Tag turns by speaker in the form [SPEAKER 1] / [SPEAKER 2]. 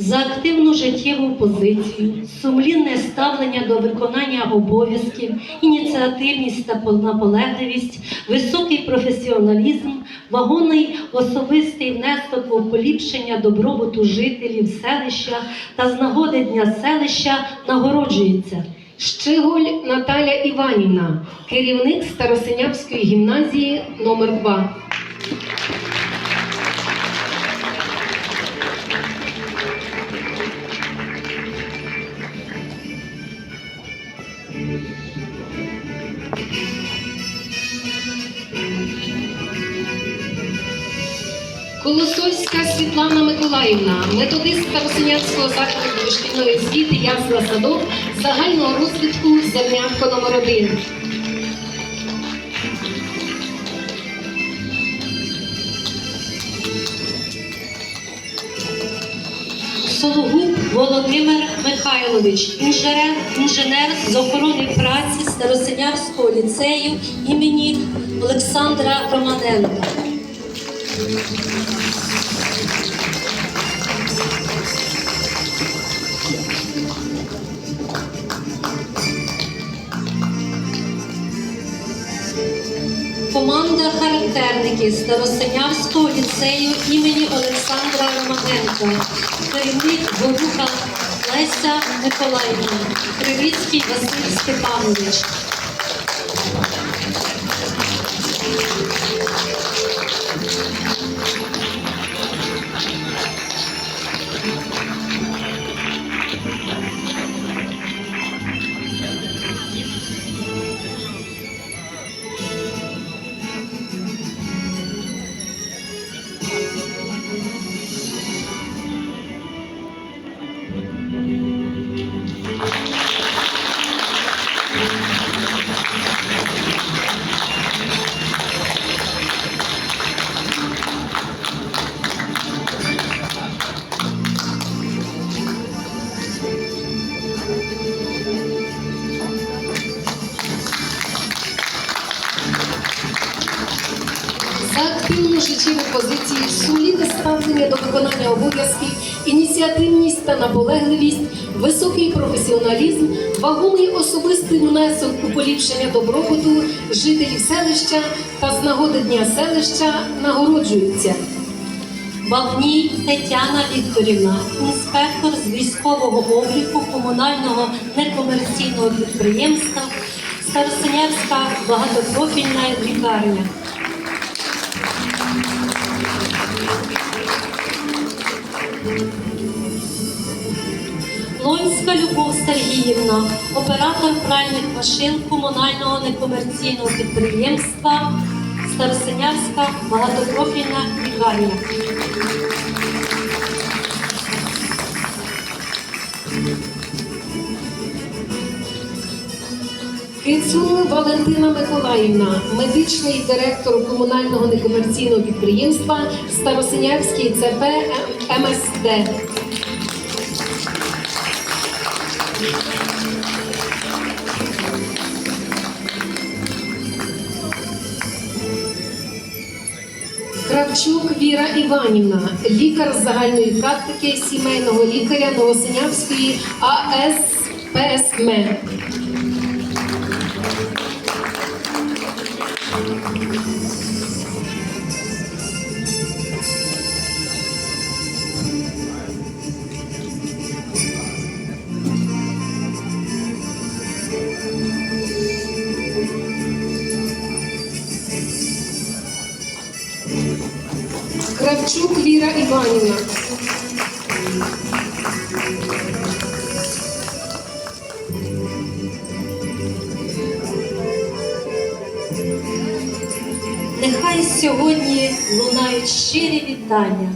[SPEAKER 1] за активну життєву позицію, сумлінне ставлення до виконання обов'язків, ініціативність та наполегливість, високий професіоналізм, вагонний особистий внесок у поліпшення добробуту жителів селища та з нагоди Дня селища нагороджується.
[SPEAKER 2] Щиголь Наталя Іванівна, керівник Старосинявської гімназії номер 2 Колосовська Світлана Миколаївна, методист Старосинявського закладу дошкільної освіти Ясла Садок загального розвитку Зернятко номер 1
[SPEAKER 1] Сологуб Володимир Михайлович, інженер, з охорони праці Старосинявського ліцею імені Олександра Романенка. Команда характерники Старосинявського ліцею імені Олександра Романенко, керівник Горуха Леся Миколаївна, Кривицький Василь Степанович.
[SPEAKER 2] За активну життєву позицію, сумлінне ставлення до виконання обов'язків, ініціативність та наполегливість, високий професіоналізм, вагомий особистий внесок у поліпшення добробуту жителів селища та з нагоди Дня селища нагороджуються.
[SPEAKER 1] Бавній Тетяна Вікторівна, інспектор з військового обліку комунального некомерційного підприємства Старосинявська багатопрофільна лікарня. Лонська Любов Сергіївна, оператор пральних машин комунального некомерційного підприємства Старосинявська багатопрофільна лікарня.
[SPEAKER 2] Кицун Валентина Миколаївна, медичний директор комунального некомерційного підприємства Старосинявський ЦП МСД. Кравчук Віра Іванівна, лікар загальної практики сімейного лікаря Новосинявської АС ПСМ. Кравчук Віра Іванівна.
[SPEAKER 1] Нехай сьогодні лунають щирі вітання